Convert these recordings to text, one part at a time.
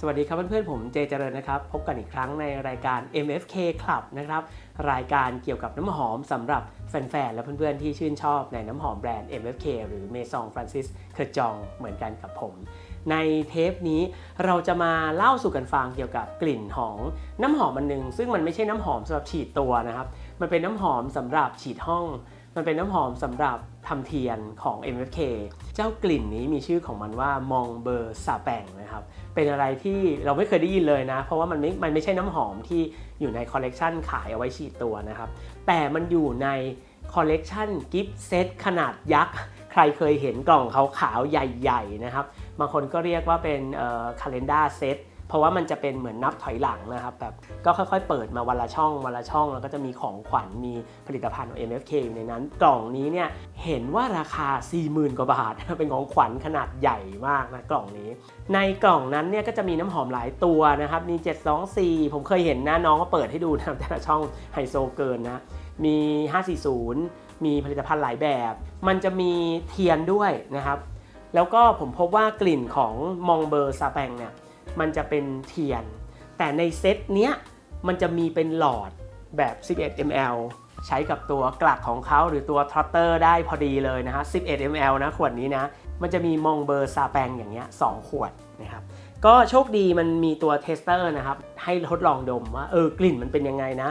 สวัสดีครับเพื่อนๆผมเจเจริญนะครับ พบกันอีกครั้งในรายการ MFK Club นะครับ รายการเกี่ยวกับน้ำหอมสำหรับแฟนๆ และเพื่อนๆ ที่ชื่นชอบในน้ำหอมแบรนด์ MFK หรือ Maison Francis เคอร์จองเหมือนกันกับผม ในเทปนี้เราจะมาเล่าสู่กันฟังเกี่ยวกับกลิ่นของน้ำหอมอันนึง ซึ่งมันไม่ใช่น้ำหอมสำหรับฉีดตัวนะครับ มันเป็นน้ำหอมสำหรับฉีดห้อง มันเป็นน้ำหอมสำหรับทำเทียนของ MFK เจ้ากลิ่นนี้มีชื่อของมันว่ามองเบอร์ซาแปงนะครับ เป็นอะไรที่เราไม่เคยได้ยินเลยนะ เพราะว่ามันไม่ มันไม่ใช่น้ำหอมที่อยู่ในคอลเลกชันขายเอาไว้ฉีดตัวนะครับ แต่มันอยู่ในคอลเลกชันกิฟต์เซตขนาดยักษ์ ใครเคยเห็นกล่องขาวๆใหญ่ ๆ นะครับ บางคนก็เรียกว่าเป็นเอ่อ calendar set เพราะว่ามันจะเป็นเหมือนนับถอยหลังนะครับแบบก็ค่อยๆ เปิดมาวันละช่องวันละช่องแล้วก็จะมีของขวัญมีผลิตภัณฑ์ของ MFK อยู่ในนั้น กล่องนี้เนี่ยเห็นว่าราคา 40,000 กว่าบาท เป็นของขวัญขนาดใหญ่มากนะกล่องนี้ ในกล่องนั้นเนี่ยก็จะมีน้ำหอมหลายตัวนะครับมี 724 ผมเคยเห็นนะน้องก็เปิดให้ดูนะแต่ละช่องไฮโซเกินนะมี 540 มีผลิตภัณฑ์หลายแบบ มันจะมีเทียนด้วยนะครับ แล้วก็ผมพบว่ากลิ่นของมองเบอร์ซาแปงเนี่ย มันจะเป็นเทียน แต่ในเซตเนี้ยมันจะมีเป็นหลอดแบบ 11 ml ใช้กับตัวกลักของเขาหรือตัวทรอตเตอร์ได้พอดีเลยนะฮะ 11 ml นะขวดนี้นะ มันจะมีมองเบอร์ซาแปงอย่างเงี้ย2ขวดนะครับ ก็โชคดีมันมีตัวเทสเตอร์นะครับ ให้ทดลองดมว่าเออกลิ่นมันเป็นยังไงนะ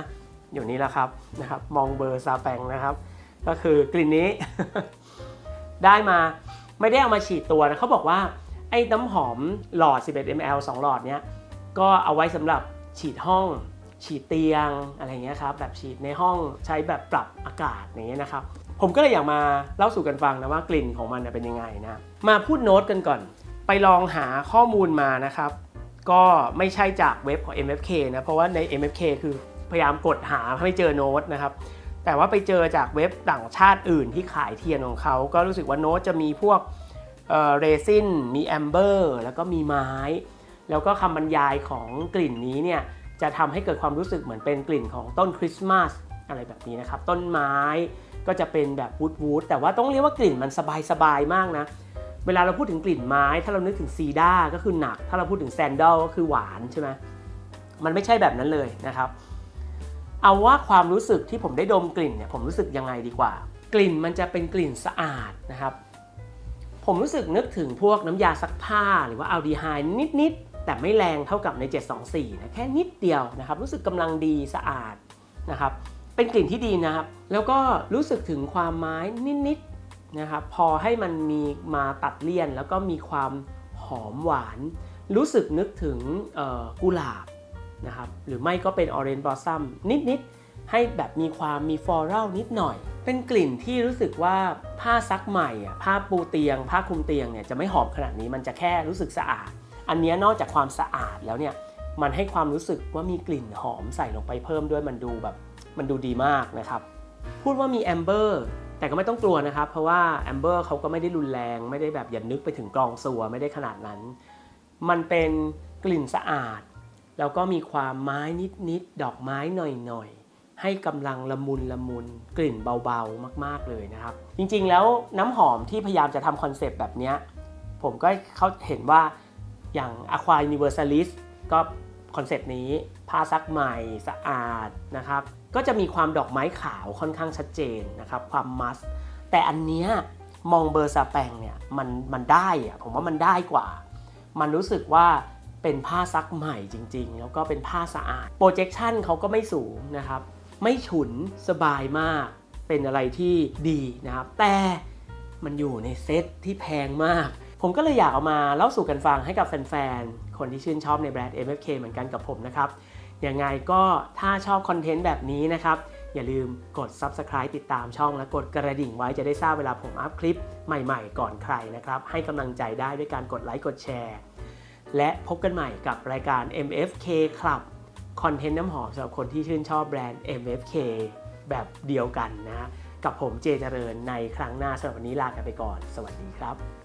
อยู่นี่แหละครับนะครับ มองเบอร์ซาแปงนะครับ ก็คือกลิ่นนี้ ได้มาไม่ได้เอามาฉีดตัวนะเขาบอกว่า อ้น้ำหอมหลอด 11 ml 2 หลอดเนี้ยก็เอาไว้สำหรับฉีดห้อง ฉีดเตียงอะไรเงี้ยครับแบบฉีดในห้องใช้แบบปรับอากาศอย่างเงี้ยนะครับผมก็เลยอยากมาเล่าสู่กันฟังนะว่ากลิ่นของมันเป็นยังไงนะมาพูดโน้ตกันก่อน ไปลองหาข้อมูลมานะครับ ก็ไม่ใช่จากเว็บของ MFK นะเพราะว่าใน MFK คือพยายามกดหาไม่เจอโน้ตนะครับแต่ว่าไปเจอจากเว็บต่างชาติอื่นที่ขายเทียนของเขา ก็รู้สึกว่าโน้ตจะมีพวก เรซินมีแอมเบอร์แล้วก็มีไม้ แล้วก็คำบรรยายของกลิ่นนี้เนี่ยจะทำให้เกิดความรู้สึกเหมือนเป็นกลิ่นของต้นคริสต์มาสอะไรแบบนี้นะครับ ต้นไม้ก็จะเป็นแบบวูดวูดแต่ว่าต้องเรียกว่ากลิ่นมันสบายสบายมากนะ เวลาเราพูดถึงกลิ่นไม้ ถ้าเรานึกถึงซีด้าก็คือหนัก ถ้าเราพูดถึงแซนดัลก็คือหวานใช่ไหมมันไม่ใช่แบบนั้นเลยนะครับ เอาว่าความรู้สึกที่ผมได้ดมกลิ่นเนี่ยผมรู้สึกยังไงดีกว่า กลิ่นมันจะเป็นกลิ่นสะอาดนะครับ ผมรู้สึกนึกถึงพวกน้ำยาซักผ้าหรือว่าอัลดีไฮด์นิดๆ แต่ไม่แรงเท่ากับใน 724 นะแค่นิดเดียวนะครับรู้สึกกำลังดีสะอาดนะครับเป็นกลิ่นที่ดีนะครับ แล้วก็รู้สึกถึงความไม้นิดๆนะครับพอให้มันมีมาตัดเลี่ยน แล้วก็มีความหอมหวาน รู้สึกนึกถึงกุหลาบนะครับหรือไม่ก็เป็นออเรนจ์บลอสซัมนิดๆ ให้แบบมีความมีฟลอรัลนิดหน่อย เป็นกลิ่นที่รู้สึกว่าผ้าซักใหม่อะผ้าปูเตียง ผ้าคลุมเตียงเนี่ยจะไม่หอมขนาดนี้มันจะแค่รู้สึกสะอาด อันนี้นอกจากความสะอาดแล้วเนี่ยมันให้ความรู้สึกว่ามีกลิ่นหอมใส่ลงไปเพิ่มด้วยมันดูแบบมันดูดีมากนะครับ พูดว่ามีแอมเบอร์แต่ก็ไม่ต้องกลัวนะครับ เพราะว่าแอมเบอร์เขาก็ไม่ได้รุนแรงไม่ได้แบบอย่านึกไปถึงกรองสัวไม่ได้ขนาดนั้น มันเป็นกลิ่นสะอาด แล้วก็มีความไม้นิดๆดอกไม้หน่อยๆ ให้กำลังละมุนละมุนกลิ่นเบาๆมากๆเลยนะครับ จริงๆแล้วน้ำหอมที่พยายามจะทำคอนเซปต์แบบนี้ผมก็เขาเห็นว่าอย่าง Aqua Universalis ก็คอนเซปต์นี้ผ้าซักใหม่สะอาดนะครับ ก็จะมีความดอกไม้ขาวค่อนข้างชัดเจนนะครับ ความมัส แต่อันเนี้ยมองเบอร์ซาแปงเนี่ยมันมันได้อะผมว่ามันได้กว่า มันรู้สึกว่าเป็นผ้าซักใหม่จริง ๆ แล้วก็เป็นผ้าสะอาด projection เขาก็ไม่สูงนะครับ ไม่ฉุนสบายมาก เป็นอะไรที่ดีนะครับ แต่มันอยู่ในเซตที่แพงมาก ผมก็เลยอยากเอามาเล่าสู่กันฟังให้กับแฟนๆ คนที่ชื่นชอบในแบรนด์ MFK เหมือนกันกับผมนะครับ ยังไงก็ถ้าชอบคอนเทนต์แบบนี้นะครับ อย่าลืมกด Subscribe ติดตามช่องและกดกระดิ่งไว้จะได้ทราบเวลาผมอัพคลิปใหม่ๆ ก่อนใครนะครับ ให้กำลังใจได้ด้วยการกดไลค์กดแชร์ และพบกันใหม่กับรายการ MFK Club คอนเทนต์น้ำหอมสำหรับคนที่ชื่นชอบแบรนด์ MFK แบบเดียวกันนะ กับผมเจเจริญในครั้งหน้าสำหรับวันนี้ลากันไปก่อน สวัสดีครับ